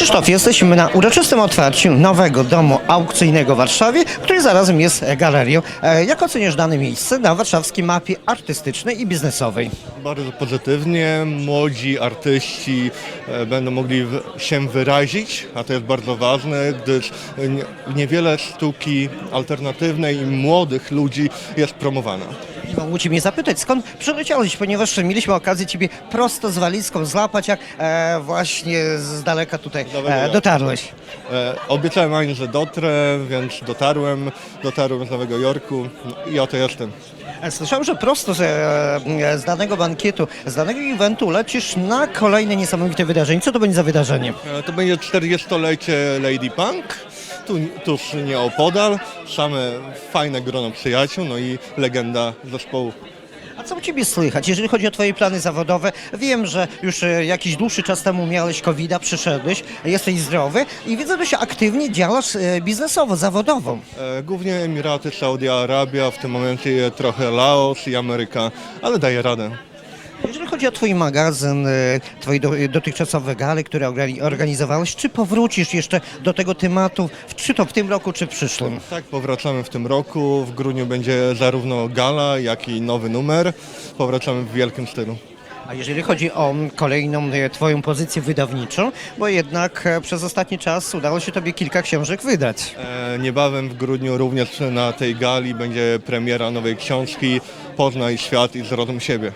Krzysztof, jesteśmy na uroczystym otwarciu nowego domu aukcyjnego w Warszawie, który zarazem jest galerią. E, Jak oceniasz dane miejsce na warszawskiej mapie artystycznej i biznesowej? Bardzo pozytywnie. Młodzi artyści e, będą mogli się wyrazić, a to jest bardzo ważne, gdyż e, nie- niewiele sztuki alternatywnej i młodych ludzi jest promowana. I mogę Cię mnie zapytać, skąd przyleciałeś, ponieważ mieliśmy okazję Ciebie prosto z walizką złapać, jak e, właśnie z daleka tutaj e, dotarłeś. E, Obiecałem Ani, że dotrę, więc dotarłem. Dotarłem z Nowego Jorku no i oto jestem. E, Słyszałem, że prosto z, e, z danego bankietu, z danego eventu lecisz na kolejne niesamowite wydarzenie. Co to będzie za wydarzenie? E, To będzie 40-lecie Lady Punk. Tu, tuż nieopodal, same fajne grono przyjaciół, no i legenda zespołu. A co u Ciebie słychać, jeżeli chodzi o Twoje plany zawodowe? Wiem, że już e, jakiś dłuższy czas temu miałeś covid przyszedłeś, jesteś zdrowy i widzę, że się aktywnie działasz e, biznesowo, zawodowo. E, Głównie Emiraty, Saudia Arabia, w tym momencie trochę Laos i Ameryka, ale daje radę. Jeżeli chodzi o Twój magazyn, e, Twoje do, dotychczasowe gale, które organi- organizowałeś, czy powrócisz jeszcze do tego tematu, czy to w tym roku, czy w przyszłym? Tak, powracamy w tym roku. W grudniu będzie zarówno gala, jak i nowy numer. Powracamy w wielkim stylu. A jeżeli chodzi o kolejną e, Twoją pozycję wydawniczą, bo jednak e, przez ostatni czas udało się Tobie kilka książek wydać. E, Niebawem w grudniu również na tej gali będzie premiera nowej książki Poznaj świat i zrozum siebie.